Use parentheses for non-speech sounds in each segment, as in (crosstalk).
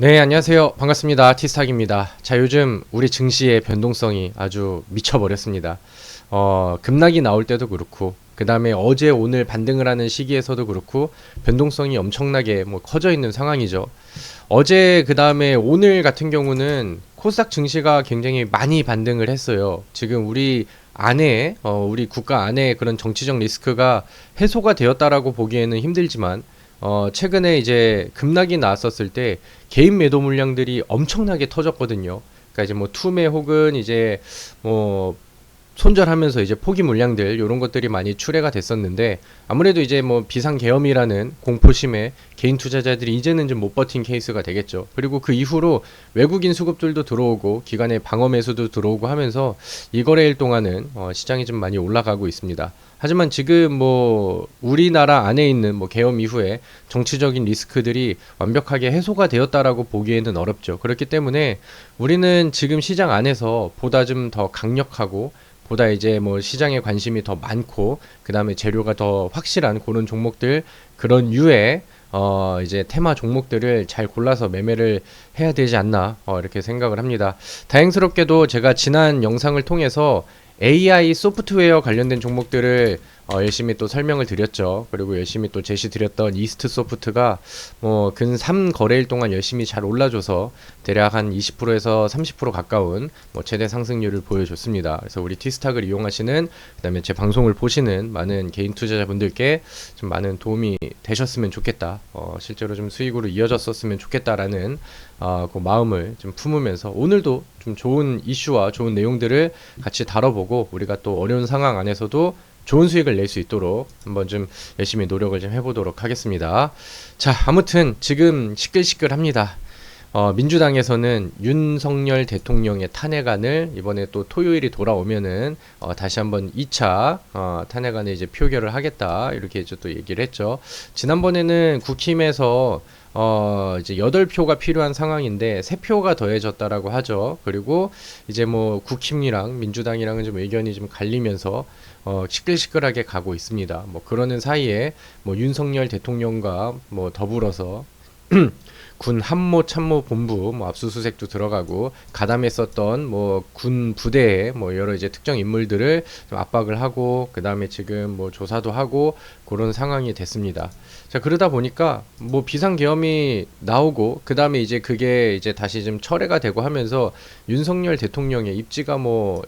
네, 안녕하세요. 반갑습니다. 티스탁입니다. 자, 요즘 우리 증시의 변동성이 아주 미쳐버렸습니다. 어, 급락이 나올 때도 그렇고, 그 다음에 어제 오늘 반등을 하는 시기에서도 그렇고, 변동성이 엄청나게 뭐 커져 있는 상황이죠. 어제 그 다음에 오늘 같은 경우는 코스닥 증시가 굉장히 많이 반등을 했어요. 지금 우리 안에, 어, 우리 국가 안에 그런 정치적 리스크가 해소가 되었다라고 보기에는 힘들지만, 어, 최근에 이제 급락이 나왔었을 때 개인 매도 물량들이 엄청나게 터졌거든요. 그러니까 이제 뭐 투매 혹은 이제 뭐 손절하면서 이제 포기 물량들 이런 것들이 많이 출회가 됐었는데 아무래도 이제 뭐 비상 계엄이라는 공포심에 개인 투자자들이 이제는 좀 못 버틴 케이스가 되겠죠. 그리고 그 이후로 외국인 수급들도 들어오고 기관의 방어 매수도 들어오고 하면서 이 거래일 동안은 어 시장이 좀 많이 올라가고 있습니다. 하지만 지금 뭐 우리나라 안에 있는 뭐 계엄 이후에 정치적인 리스크들이 완벽하게 해소가 되었다라고 보기에는 어렵죠. 그렇기 때문에 우리는 지금 시장 안에서 보다 좀 더 강력하고 보다 이제 뭐 시장에 관심이 더 많고 그다음에 재료가 더 확실한 그런 종목들 그런 유의 어 이제 테마 종목들을 잘 골라서 매매를 해야 되지 않나 어 이렇게 생각을 합니다. 다행스럽게도 제가 지난 영상을 통해서 AI 소프트웨어 관련된 종목들을 어, 열심히 또 설명을 드렸죠. 그리고 열심히 또 제시 드렸던 이스트 소프트가 뭐 근 3거래일 동안 열심히 잘 올라줘서 대략 한 20%에서 30% 가까운 뭐 최대 상승률을 보여줬습니다. 그래서 우리 티스탁을 이용하시는 그다음에 제 방송을 보시는 많은 개인 투자자분들께 좀 많은 도움이 되셨으면 좋겠다. 어, 실제로 좀 수익으로 이어졌었으면 좋겠다라는 어, 그 마음을 좀 품으면서 오늘도 좀 좋은 이슈와 좋은 내용들을 같이 다뤄보고 우리가 또 어려운 상황 안에서도 좋은 수익을 낼 수 있도록 한번 좀 열심히 노력을 좀 해보도록 하겠습니다. 자, 아무튼 지금 시끌시끌합니다. 어, 민주당에서는 윤석열 대통령의 탄핵안을 이번에 또 토요일이 돌아오면은 어, 다시 한번 2차 어, 탄핵안을 이제 표결을 하겠다 이렇게 이제 또 얘기를 했죠. 지난번에는 국힘에서 어, 이제 8표가 필요한 상황인데 3표가 더해졌다라고 하죠. 그리고 이제 뭐 국힘이랑 민주당이랑은 좀 의견이 좀 갈리면서 어, 시끌시끌하게 가고 있습니다. 뭐 그러는 사이에 뭐 윤석열 대통령과 뭐 더불어서 (clears throat) 군 함모 참모 본부 뭐 압수수색도 들어가고 가담했었던 뭐 군 부대에 뭐 여러 이제 특정 인물들을 좀 압박을 하고 그 다음에 지금 뭐 조사도 하고 그런 상황이 됐습니다. 자 그러다 보니까 뭐 비상계엄이 나오고 그 다음에 이제 그게 이제 다시 좀 철회가 되고 하면서 윤석열 대통령의 입지가 뭐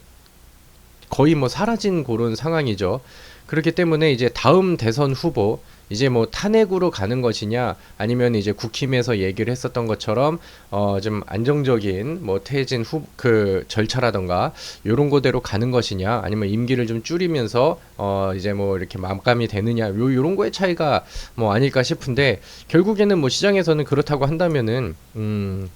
거의 뭐 사라진 그런 상황이죠. 그렇기 때문에 이제 다음 대선 후보 이제 뭐 탄핵으로 가는 것이냐 아니면 이제 국힘에서 얘기를 했었던 것처럼 어 좀 안정적인 뭐 퇴진 후 그 절차라던가 요런 거대로 가는 것이냐 아니면 임기를 좀 줄이면서 어 이제 뭐 이렇게 마감이 되느냐 요 요런 거의 차이가 뭐 아닐까 싶은데 결국에는 뭐 시장에서는 그렇다고 한다면은 음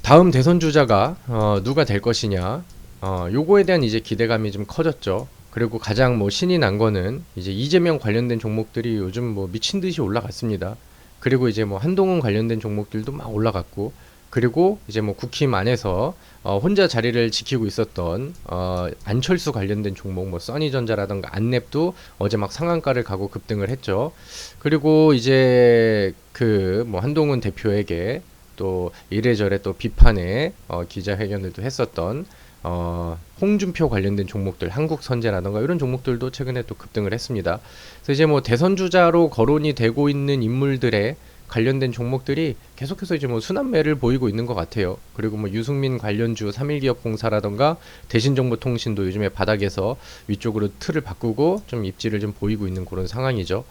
다음 대선 주자가 어 누가 될 것이냐 어, 요거에 대한 이제 기대감이 좀 커졌죠. 그리고 가장 뭐 신이 난 거는 이제 이재명 관련된 종목들이 요즘 뭐 미친 듯이 올라갔습니다. 그리고 이제 뭐 한동훈 관련된 종목들도 막 올라갔고, 그리고 이제 뭐 국힘 안에서 어, 혼자 자리를 지키고 있었던 어, 안철수 관련된 종목, 뭐 써니전자라던가 안랩도 어제 막 상한가를 가고 급등을 했죠. 그리고 이제 그 뭐 한동훈 대표에게 또 이래저래 또 비판의 어, 기자회견들도 했었던 어, 홍준표 관련된 종목들, 한국선제라던가 이런 종목들도 최근에 또 급등을 했습니다. 그래서 이제 뭐 대선 주자로 거론이 되고 있는 인물들의 관련된 종목들이 계속해서 이제 뭐 순환매를 보이고 있는 것 같아요. 그리고 뭐 유승민 관련주 3일기업공사라던가 대신정보통신도 요즘에 바닥에서 위쪽으로 틀을 바꾸고 좀 입지를 좀 보이고 있는 그런 상황이죠.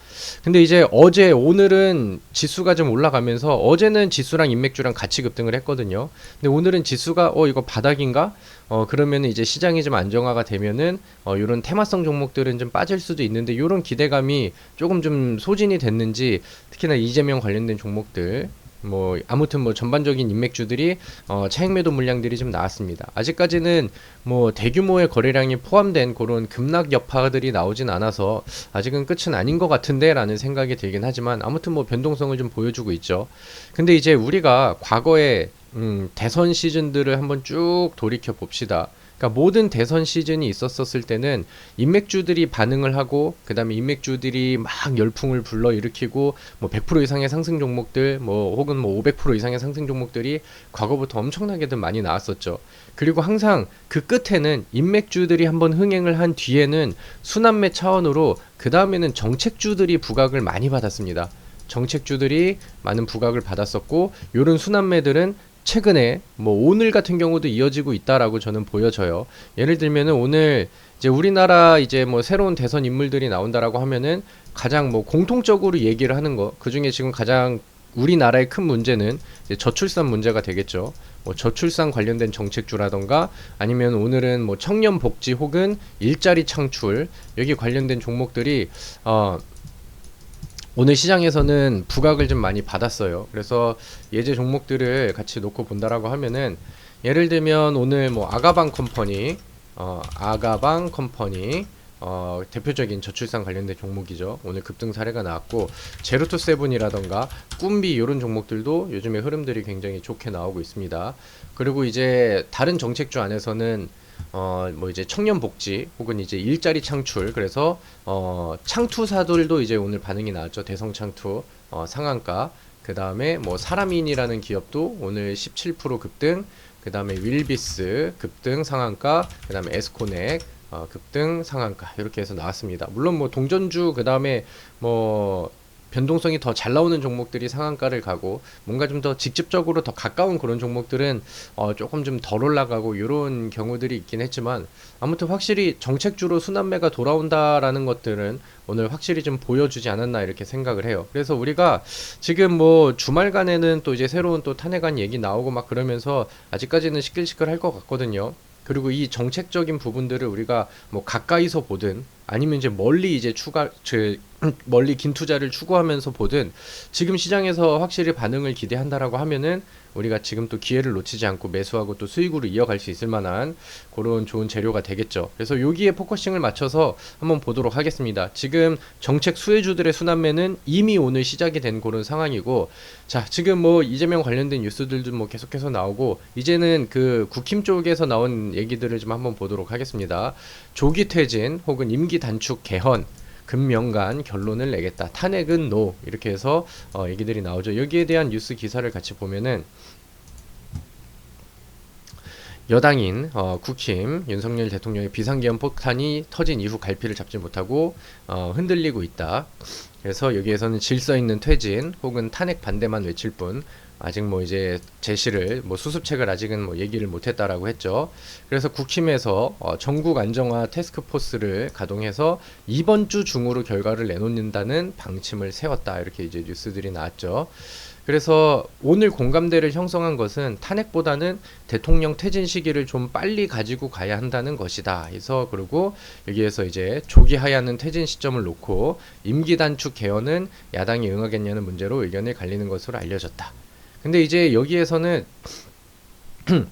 근데 이제 어제 오늘은 지수가 좀 올라가면서 어제는 지수랑 인맥주랑 같이 급등을 했거든요. 근데 오늘은 지수가 어 이거 바닥인가? 어 그러면 이제 시장이 좀 안정화가 되면은 어 요런 테마성 종목들은 좀 빠질 수도 있는데 요런 기대감이 조금 좀 소진이 됐는지 특히나 이재명 관련된 종목들 뭐 아무튼 뭐 전반적인 인맥주들이 어 차익 매도 물량들이 좀 나왔습니다. 아직까지는 뭐 대규모의 거래량이 포함된 그런 급락 여파들이 나오진 않아서 아직은 끝은 아닌 것 같은데라는 생각이 들긴 하지만 아무튼 뭐 변동성을 좀 보여주고 있죠. 근데 이제 우리가 과거에 음 대선 시즌들을 한번 쭉 돌이켜 봅시다. 그러니까 모든 대선 시즌이 있었었을 때는 인맥주들이 반응을 하고 그다음에 인맥주들이 막 열풍을 불러 일으키고 뭐 100% 이상의 상승 종목들 뭐 혹은 뭐 500% 이상의 상승 종목들이 과거부터 엄청나게들 많이 나왔었죠. 그리고 항상 그 끝에는 인맥주들이 한번 흥행을 한 뒤에는 순환매 차원으로 그 다음에는 정책주들이 부각을 많이 받았습니다. 정책주들이 많은 부각을 받았었고 요런 순환매들은 최근에 뭐 오늘 같은 경우도 이어지고 있다라고 저는 보여져요. 예를 들면은 오늘 이제 우리나라 이제 뭐 새로운 대선 인물들이 나온다라고 하면은 가장 뭐 공통적으로 얘기를 하는 거, 그 중에 지금 가장 우리나라의 큰 문제는 이제 저출산 문제가 되겠죠. 뭐 저출산 관련된 정책주라던가 아니면 오늘은 뭐 청년 복지 혹은 일자리 창출 여기 관련된 종목들이 어 오늘 시장에서는 부각을 좀 많이 받았어요. 그래서 예제 종목들을 같이 놓고 본다라고 하면은 예를 들면 오늘 뭐 아가방 컴퍼니, 어, 아가방 컴퍼니, 어, 대표적인 저출산 관련된 종목이죠. 오늘 급등 사례가 나왔고 제로투 세븐이라던가 꿈비 이런 종목들도 요즘에 흐름들이 굉장히 좋게 나오고 있습니다. 그리고 이제 다른 정책주 안에서는 어, 뭐 이제 청년 복지 혹은 이제 일자리 창출. 그래서 어, 창투사들도 이제 오늘 반응이 나왔죠. 대성 창투 어, 상한가. 그 다음에 뭐 사람인이라는 기업도 오늘 17% 급등. 그 다음에 윌비스 급등 상한가. 그 다음에 에스코넥 어, 급등 상한가. 이렇게 해서 나왔습니다. 물론 뭐 동전주 그 다음에 뭐 변동성이 더 잘 나오는 종목들이 상한가를 가고 뭔가 좀 더 직접적으로 더 가까운 그런 종목들은 어 조금 좀 덜 올라가고 이런 경우들이 있긴 했지만 아무튼 확실히 정책주로 순환매가 돌아온다라는 것들은 오늘 확실히 좀 보여주지 않았나 이렇게 생각을 해요. 그래서 우리가 지금 뭐 주말간에는 또 이제 새로운 또 탄핵안 얘기 나오고 막 그러면서 아직까지는 시끌시끌할 것 같거든요. 그리고 이 정책적인 부분들을 우리가 뭐 가까이서 보든 아니면 이제 멀리 이제 추가 저 (clears throat) 멀리 긴 투자를 추구하면서 보든 지금 시장에서 확실히 반응을 기대한다라고 하면은 우리가 지금 또 기회를 놓치지 않고 매수하고 또 수익으로 이어갈 수 있을 만한 그런 좋은 재료가 되겠죠. 그래서 여기에 포커싱을 맞춰서 한번 보도록 하겠습니다. 지금 정책 수혜주들의 순환매는 이미 오늘 시작이 된 그런 상황이고 자, 지금 뭐 이재명 관련된 뉴스들도 뭐 계속해서 나오고 이제는 그 국힘 쪽에서 나온 얘기들을 좀 한번 보도록 하겠습니다. 조기 퇴진 혹은 임기 단축 개헌 금명간 결론을 내겠다. 탄핵은 노. 이렇게 해서 어, 얘기들이 나오죠. 여기에 대한 뉴스 기사를 같이 보면은 여당인 어, 국힘 윤석열 대통령의 비상계엄 폭탄이 터진 이후 갈피를 잡지 못하고 어, 흔들리고 있다. 그래서 여기에서는 질서 있는 퇴진 혹은 탄핵 반대만 외칠 뿐 아직 뭐 이제 제시를 뭐 수습책을 아직은 뭐 얘기를 못했다라고 했죠. 그래서 국힘에서 어, 전국 안정화 테스크포스를 가동해서 이번 주 중으로 결과를 내놓는다는 방침을 세웠다 이렇게 이제 뉴스들이 나왔죠. 그래서 오늘 공감대를 형성한 것은 탄핵보다는 대통령 퇴진 시기를 좀 빨리 가지고 가야 한다는 것이다. 그래서 그리고 여기에서 이제 조기 하야는 퇴진 시점을 놓고 임기 단축 개헌은 야당이 응하겠냐는 문제로 의견이 갈리는 것으로 알려졌다. 근데 이제 여기에서는 (clears throat)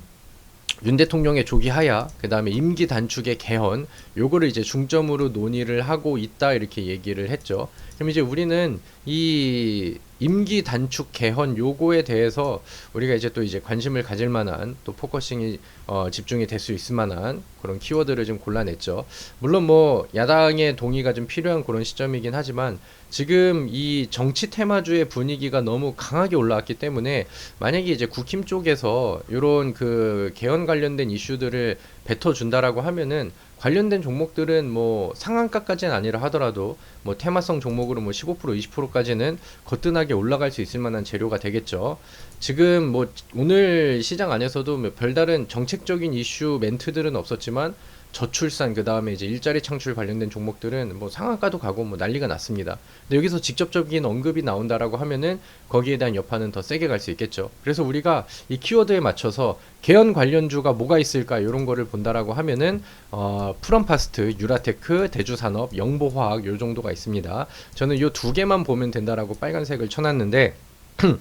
윤 대통령의 조기 하야, 그 다음에 임기 단축의 개헌, 요거를 이제 중점으로 논의를 하고 있다 이렇게 얘기를 했죠. 그럼 이제 우리는 이 임기 단축 개헌 요거에 대해서 우리가 이제 또 이제 관심을 가질 만한 또 포커싱이 어, 집중이 될 수 있을 만한 그런 키워드를 좀 골라냈죠. 물론 뭐 야당의 동의가 좀 필요한 그런 시점이긴 하지만 지금 이 정치 테마주의 분위기가 너무 강하게 올라왔기 때문에 만약에 이제 국힘 쪽에서 이런 그 개헌 관련된 이슈들을 뱉어준다라고 하면은 관련된 종목들은 뭐 상한가까지는 아니라 하더라도 뭐 테마성 종목으로 뭐 15% 20%까지는 거뜬하게 올라갈 수 있을 만한 재료가 되겠죠. 지금 뭐 오늘 시장 안에서도 뭐 별다른 정책적인 이슈 멘트들은 없었지만 저출산 그 다음에 이제 일자리 창출 관련된 종목들은 뭐 상한가도 가고 뭐 난리가 났습니다. 근데 여기서 직접적인 언급이 나온다라고 하면은 거기에 대한 여파는 더 세게 갈 수 있겠죠. 그래서 우리가 이 키워드에 맞춰서 개연 관련주가 뭐가 있을까 이런 거를 본다라고 하면은 어, 프롬파스트, 유라테크, 대주산업, 영보화학 요 정도가 있습니다. 저는 요 두 개만 보면 된다라고 빨간색을 쳐놨는데 (clears throat)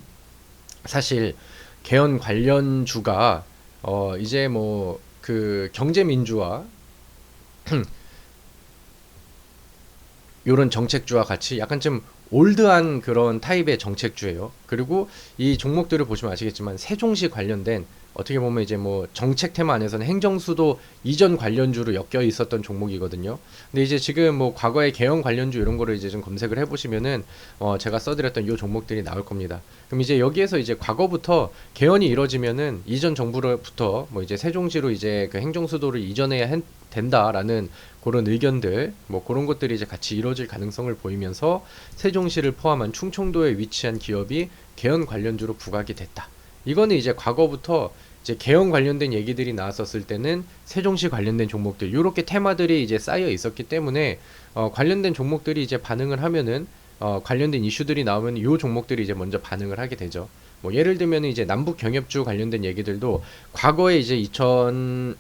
사실 개연 관련주가 어, 이제 뭐그 경제 민주화 (clears throat) 요런 정책주와 같이 약간 좀 올드한 그런 타입의 정책주예요. 그리고 이 종목들을 보시면 아시겠지만 세종시 관련된 어떻게 보면 이제 뭐 정책 테마 안에서는 행정수도 이전 관련주로 엮여 있었던 종목이거든요. 근데 이제 지금 뭐 과거의 개헌 관련주 이런 거를 이제 좀 검색을 해보시면은 어 제가 써드렸던 요 종목들이 나올 겁니다. 그럼 이제 여기에서 이제 과거부터 개헌이 이뤄지면은 이전 정부로부터 뭐 이제 세종시로 이제 그 행정수도를 이전해야 hen- 된다라는 그런 의견들 뭐 그런 것들이 이제 같이 이루어질 가능성을 보이면서 세종시를 포함한 충청도에 위치한 기업이 개헌 관련주로 부각이 됐다. 이거는 이제 과거부터 이제 개헌 관련된 얘기들이 나왔었을 때는 세종시 관련된 종목들 요렇게 테마들이 이제 쌓여 있었기 때문에 어, 관련된 종목들이 이제 반응을 하면은 어, 관련된 이슈들이 나오면 요 종목들이 이제 먼저 반응을 하게 되죠. 뭐 예를 들면 이제 남북 경협주 관련된 얘기들도 과거에 이제 2000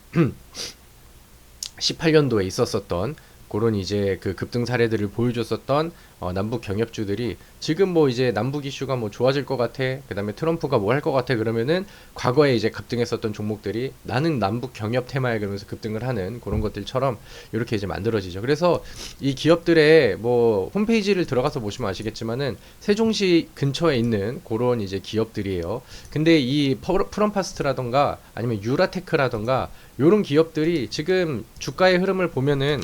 18년도에 (clears throat) 있었었던 그런 이제 그 급등 사례들을 보여줬었던 어, 남북 경협주들이 지금 뭐 이제 남북 이슈가 뭐 좋아질 것 같아 그다음에 트럼프가 뭐 할 것 같아 그러면은 과거에 이제 급등했었던 종목들이 나는 남북 경협 테마에 그러면서 급등을 하는 그런 것들처럼 이렇게 이제 만들어지죠. 그래서 이 기업들의 뭐 홈페이지를 들어가서 보시면 아시겠지만은 세종시 근처에 있는 그런 이제 기업들이에요. 근데 이 퍼- 프롬파스트라던가 아니면 유라테크라던가 요런 기업들이 지금 주가의 흐름을 보면은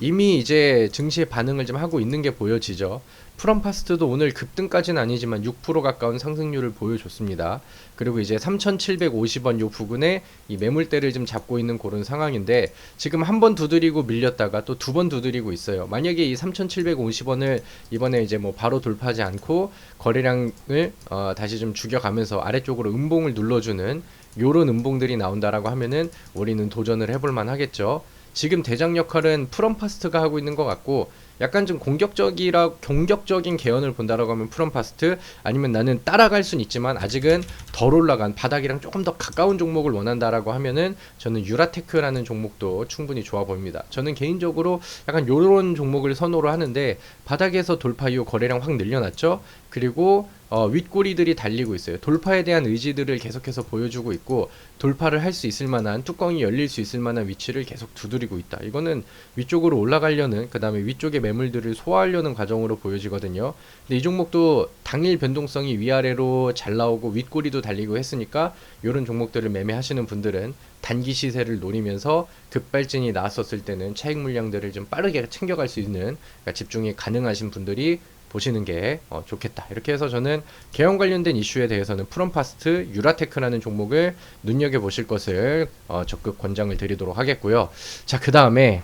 이미 이제 증시의 반응을 좀 하고 있는 게 보여지죠. 프롬파스트도 오늘 급등까지는 아니지만 6% 가까운 상승률을 보여줬습니다. 그리고 이제 3,750원 요 부근에 이 매물대를 좀 잡고 있는 그런 상황인데 지금 한 번 두드리고 밀렸다가 또 두 번 두드리고 있어요. 만약에 이 3,750원을 이번에 이제 뭐 바로 돌파하지 않고 거래량을 어 다시 좀 죽여가면서 아래쪽으로 음봉을 눌러주는 요런 음봉들이 나온다라고 하면은 우리는 도전을 해볼 만 하겠죠. 지금 대장 역할은 프롬파스트가 하고 있는 것 같고 약간 좀 공격적이라 공격적인 개연을 본다라고 하면 프롬파스트 아니면 나는 따라갈 순 있지만 아직은 덜 올라간 바닥이랑 조금 더 가까운 종목을 원한다라고 하면은 저는 유라테크라는 종목도 충분히 좋아 보입니다. 저는 개인적으로 약간 요런 종목을 선호를 하는데 바닥에서 돌파 이후 거래량 확 늘려놨죠. 그리고 어, 윗꼬리들이 달리고 있어요. 돌파에 대한 의지들을 계속해서 보여주고 있고 돌파를 할 수 있을 만한 뚜껑이 열릴 수 있을 만한 위치를 계속 두드리고 있다. 이거는 위쪽으로 올라가려는 그 다음에 위쪽의 매물들을 소화하려는 과정으로 보여지거든요. 근데 이 종목도 당일 변동성이 위아래로 잘 나오고 윗꼬리도 달리고 했으니까 이런 종목들을 매매하시는 분들은 단기 시세를 노리면서 급발진이 나왔었을 때는 차익 물량들을 좀 빠르게 챙겨갈 수 있는 그러니까 집중이 가능하신 분들이 보시는 게 어, 좋겠다. 이렇게 해서 저는 개헌 관련된 이슈에 대해서는 프롬파스트, 유라테크라는 종목을 눈여겨 보실 것을 어, 적극 권장을 드리도록 하겠고요. 자, 그 다음에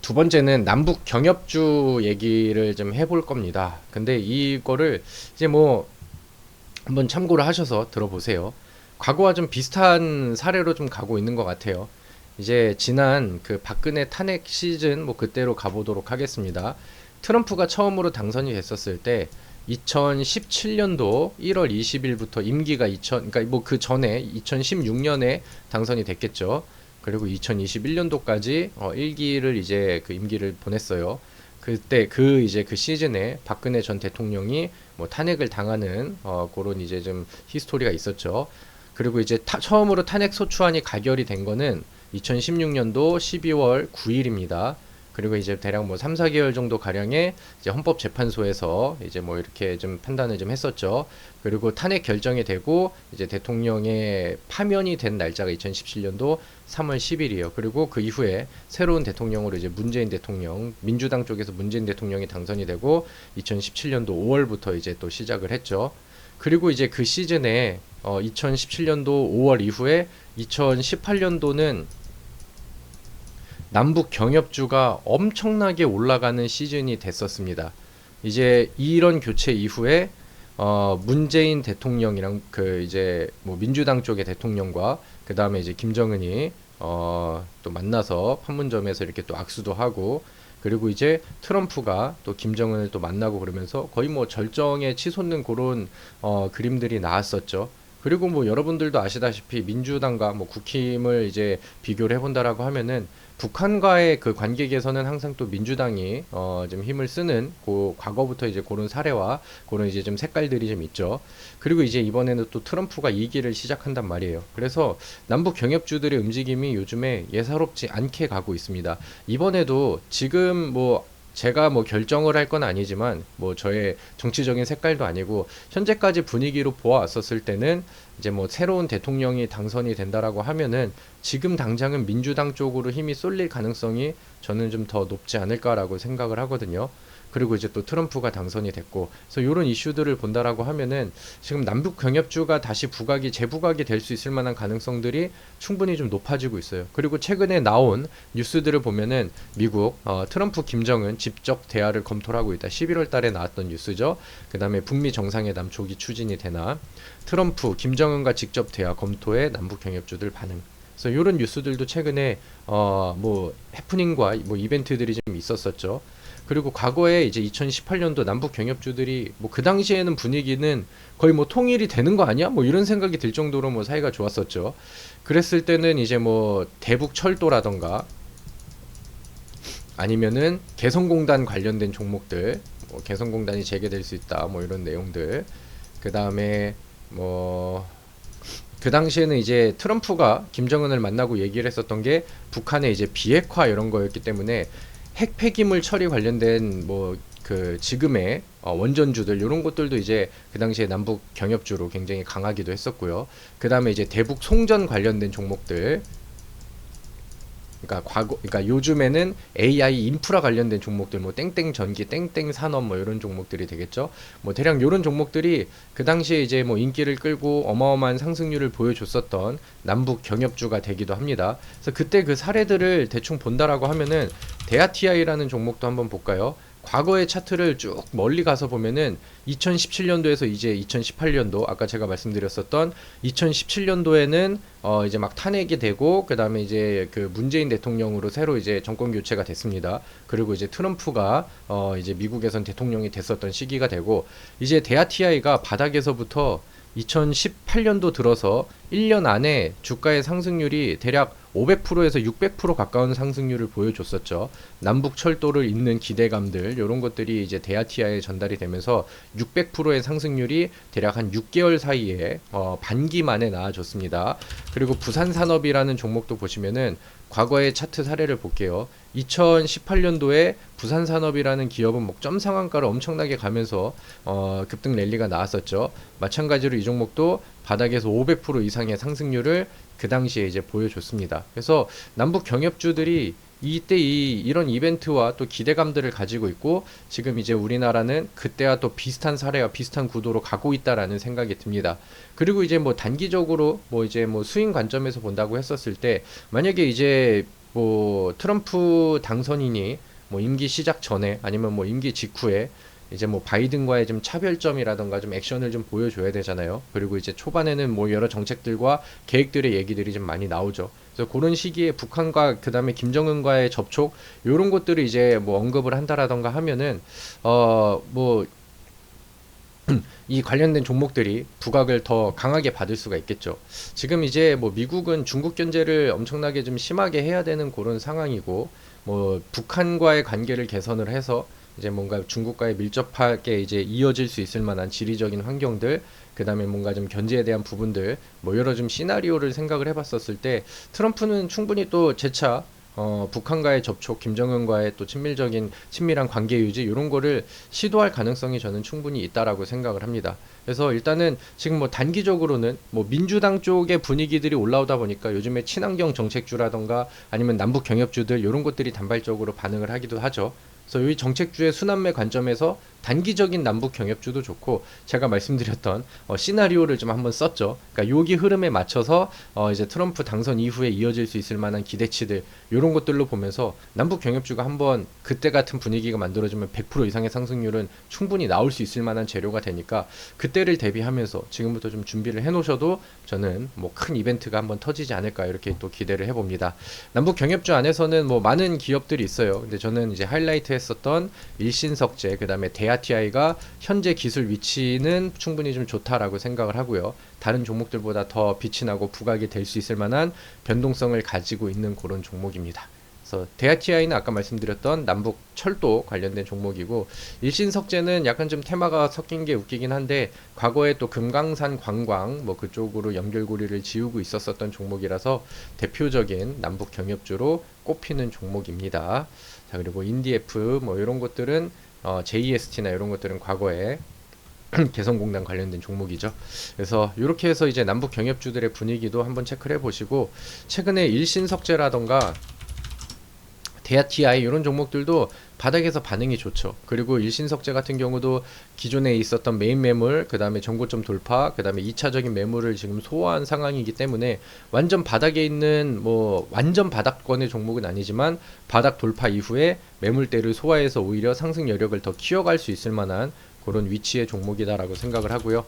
두 번째는 남북 경협주 얘기를 좀 해볼 겁니다. 근데 이거를 이제 뭐 한번 참고를 하셔서 들어보세요. 과거와 좀 비슷한 사례로 좀 가고 있는 것 같아요. 이제 지난 그 박근혜 탄핵 시즌 뭐 그때로 가보도록 하겠습니다. 트럼프가 처음으로 당선이 됐었을 때 2017년도 1월 20일부터 임기가 2000 그러니까 뭐 그 전에 2016년에 당선이 됐겠죠. 그리고 2021년도까지 어 1기를 이제 그 임기를 보냈어요. 그때 그 이제 그 시즌에 박근혜 전 대통령이 뭐 탄핵을 당하는 어 그런 이제 좀 히스토리가 있었죠. 그리고 이제 타, 처음으로 탄핵 소추안이 가결이 된 거는 2016년도 12월 9일입니다. 그리고 이제 대략 뭐 3, 4개월 정도 가량의 이제 헌법재판소에서 이제 뭐 이렇게 좀 판단을 좀 했었죠. 그리고 탄핵 결정이 되고 이제 대통령의 파면이 된 날짜가 2017년도 3월 10일이에요. 그리고 그 이후에 새로운 대통령으로 이제 문재인 대통령, 민주당 쪽에서 문재인 대통령이 당선이 되고 2017년도 5월부터 이제 또 시작을 했죠. 그리고 이제 그 시즌에 어 2017년도 5월 이후에 2018년도는 남북 경협주가 엄청나게 올라가는 시즌이 됐었습니다. 이제 이런 교체 이후에 어 문재인 대통령이랑 그 이제 뭐 민주당 쪽의 대통령과 그 다음에 이제 김정은이 어 또 만나서 판문점에서 이렇게 또 악수도 하고 그리고 이제 트럼프가 또 김정은을 또 만나고 그러면서 거의 뭐 절정에 치솟는 그런 어 그림들이 나왔었죠. 그리고 뭐 여러분들도 아시다시피 민주당과 뭐 국힘을 이제 비교를 해본다라고 하면은 북한과의 그 관계 개선은 항상 또 민주당이 어 좀 힘을 쓰는 그 과거부터 이제 그런 사례와 그런 이제 좀 색깔들이 좀 있죠. 그리고 이제 이번에는 또 트럼프가 이기를 시작한단 말이에요. 그래서 남북 경협주들의 움직임이 요즘에 예사롭지 않게 가고 있습니다. 이번에도 지금 뭐 제가 뭐 결정을 할 건 아니지만 뭐 저의 정치적인 색깔도 아니고 현재까지 분위기로 보아왔었을 때는 이제 뭐 새로운 대통령이 당선이 된다라고 하면은 지금 당장은 민주당 쪽으로 힘이 쏠릴 가능성이 저는 좀 더 높지 않을까라고 생각을 하거든요. 그리고 이제 또 트럼프가 당선이 됐고 그래서 이런 이슈들을 본다라고 하면은 지금 남북 경협주가 다시 부각이 재부각이 될 수 있을 만한 가능성들이 충분히 좀 높아지고 있어요. 그리고 최근에 나온 뉴스들을 보면은 미국 어, 트럼프 김정은 직접 대화를 검토를 하고 있다. 11월 달에 나왔던 뉴스죠. 그다음에 북미 정상회담 조기 추진이 되나 트럼프 김정은과 직접 대화 검토에 남북 경협주들 반응. 그래서 이런 뉴스들도 최근에 어 뭐 해프닝과 뭐 이벤트들이 좀 있었었죠. 그리고 과거에 이제 2018년도 남북 경협주들이 뭐 그 당시에는 분위기는 거의 뭐 통일이 되는 거 아니야? 뭐 이런 생각이 들 정도로 뭐 사이가 좋았었죠. 그랬을 때는 이제 뭐 대북 철도라던가 아니면은 개성공단 관련된 종목들, 뭐 개성공단이 재개될 수 있다, 뭐 이런 내용들. 그 다음에 뭐 그 당시에는 이제 트럼프가 김정은을 만나고 얘기를 했었던 게 북한의 이제 비핵화 이런 거였기 때문에 핵 폐기물 처리 관련된 뭐 그 지금의 어 원전주들 이런 것들도 이제 그 당시에 남북 경협주로 굉장히 강하기도 했었고요. 그 다음에 이제 대북 송전 관련된 종목들 그러니까 과거 그러니까 요즘에는 AI 인프라 관련된 종목들 뭐 땡땡 전기, 땡땡 산업 뭐 이런 종목들이 되겠죠. 뭐 대략 이런 종목들이 그 당시에 이제 뭐 인기를 끌고 어마어마한 상승률을 보여줬었던 남북 경협주가 되기도 합니다. 그래서 그때 그 사례들을 대충 본다라고 하면은 대아티아이라는 종목도 한번 볼까요? 과거의 차트를 쭉 멀리 가서 보면은 2017년도에서 이제 2018년도 아까 제가 말씀드렸었던 2017년도에는 어 이제 막 탄핵이 되고 그다음에 이제 그 문재인 대통령으로 새로 이제 정권 교체가 됐습니다. 그리고 이제 트럼프가 어 이제 미국에선 대통령이 됐었던 시기가 되고 이제 대아티아이가 바닥에서부터 2018년도 들어서 1년 안에 주가의 상승률이 대략 500%에서 600% 가까운 상승률을 보여줬었죠. 남북 철도를 잇는 기대감들 이런 것들이 이제 대아티아에 전달이 되면서 600%의 상승률이 대략 한 6개월 사이에 어, 반기 만에 나아졌습니다. 그리고 부산 산업이라는 종목도 보시면은 과거의 차트 사례를 볼게요. 2018년도에 부산산업이라는 기업은 목점 상한가를 엄청나게 가면서 어, 급등 랠리가 나왔었죠. 마찬가지로 이 종목도 바닥에서 500% 이상의 상승률을 그 당시에 이제 보여줬습니다. 그래서 남북 경협주들이 이때 이 이런 이벤트와 또 기대감들을 가지고 있고 지금 이제 우리나라는 그때와 또 비슷한 사례와 비슷한 구도로 가고 있다라는 생각이 듭니다. 그리고 이제 뭐 단기적으로 뭐 이제 뭐 수익 관점에서 본다고 했었을 때 만약에 이제 뭐 트럼프 당선인이 뭐 임기 시작 전에 아니면 뭐 임기 직후에 이제 뭐 바이든과의 좀 차별점이라던가 좀 액션을 좀 보여줘야 되잖아요. 그리고 이제 초반에는 뭐 여러 정책들과 계획들의 얘기들이 좀 많이 나오죠. 그래서 그런 시기에 북한과 그다음에 김정은과의 접촉 요런 것들을 이제 뭐 언급을 한다라던가 하면은 어뭐 (clears throat) 이 관련된 종목들이 부각을 더 강하게 받을 수가 있겠죠. 지금 이제 뭐 미국은 중국 견제를 엄청나게 좀 심하게 해야 되는 그런 상황이고 뭐 북한과의 관계를 개선을 해서 이제 뭔가 중국과의 밀접하게 이제 이어질 수 있을 만한 지리적인 환경들 그 다음에 뭔가 좀 견제에 대한 부분들 뭐 여러 좀 시나리오를 생각을 해봤었을 때 트럼프는 충분히 또 재차 어, 북한과의 접촉, 김정은과의 또 친밀적인 친밀한 관계 유지 이런 거를 시도할 가능성이 저는 충분히 있다라고 생각을 합니다. 그래서 일단은 지금 뭐 단기적으로는 뭐 민주당 쪽의 분위기들이 올라오다 보니까 요즘에 친환경 정책주라던가 아니면 남북 경협주들 이런 것들이 단발적으로 반응을 하기도 하죠. 그래서 이 정책주의 순환매 관점에서 단기적인 남북 경협주도 좋고 제가 말씀드렸던 어, 시나리오를 좀 한번 썼죠. 그러니까 요기 흐름에 맞춰서 어, 이제 트럼프 당선 이후에 이어질 수 있을 만한 기대치들 이런 것들로 보면서 남북 경협주가 한번 그때 같은 분위기가 만들어지면 100% 이상의 상승률은 충분히 나올 수 있을 만한 재료가 되니까 그때를 대비하면서 지금부터 좀 준비를 해놓으셔도 저는 뭐 큰 이벤트가 한번 터지지 않을까 이렇게 또 기대를 해봅니다. 남북 경협주 안에서는 뭐 많은 기업들이 있어요. 근데 저는 이제 하이라이트 했었던 일신석재 그다음에 대야 ARTI가 현재 기술 위치는 충분히 좀 좋다라고 생각을 하고요. 다른 종목들보다 더 빛이 나고 부각이 될 수 있을 만한 변동성을 가지고 있는 그런 종목입니다. 그래서 대아티아이는 아까 말씀드렸던 남북 철도 관련된 종목이고 일신석재는 약간 좀 테마가 섞인 게 웃기긴 한데 과거에 또 금강산 관광 뭐 그쪽으로 연결고리를 지우고 있었었던 종목이라서 대표적인 남북 경협주로 꼽히는 종목입니다. 자, 그리고 인디F 뭐 이런 것들은 어, JEST나 이런 것들은 과거에 (clears throat) 개성공단 관련된 종목이죠. 그래서 이렇게 해서 이제 남북 경협주들의 분위기도 한번 체크를 해보시고 최근에 일신석재라던가 대아TI 이런 종목들도 바닥에서 반응이 좋죠. 그리고 일신석재 같은 경우도 기존에 있었던 메인 매물, 그 다음에 정고점 돌파, 그 다음에 2차적인 매물을 지금 소화한 상황이기 때문에 완전 바닥에 있는 뭐 완전 바닥권의 종목은 아니지만 바닥 돌파 이후에 매물대를 소화해서 오히려 상승 여력을 더 키워갈 수 있을 만한 그런 위치의 종목이다라고 생각을 하고요.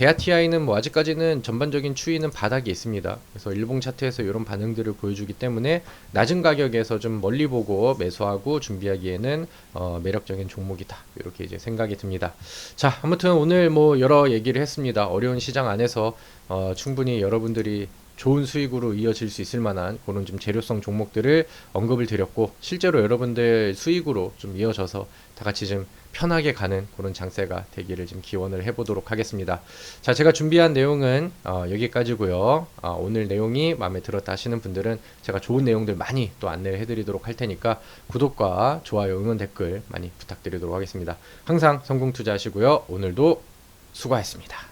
대아TI는 뭐 아직까지는 전반적인 추이는 바닥에 있습니다. 그래서 일봉 차트에서 이런 반응들을 보여주기 때문에 낮은 가격에서 좀 멀리 보고 매수하고 준비하기에는 어, 매력적인 종목이다. 이렇게 이제 생각이 듭니다. 자, 아무튼 오늘 뭐 여러 얘기를 했습니다. 어려운 시장 안에서 어, 충분히 여러분들이 좋은 수익으로 이어질 수 있을 만한 그런 좀 재료성 종목들을 언급을 드렸고 실제로 여러분들 수익으로 좀 이어져서 다 같이 좀 편하게 가는 그런 장세가 되기를 좀 기원을 해보도록 하겠습니다. 자, 제가 준비한 내용은 어, 여기까지고요. 어, 오늘 내용이 마음에 들었다 하시는 분들은 제가 좋은 내용들 많이 또 안내를 해드리도록 할 테니까 구독과 좋아요, 응원 댓글 많이 부탁드리도록 하겠습니다. 항상 성공 투자하시고요. 오늘도 수고하셨습니다.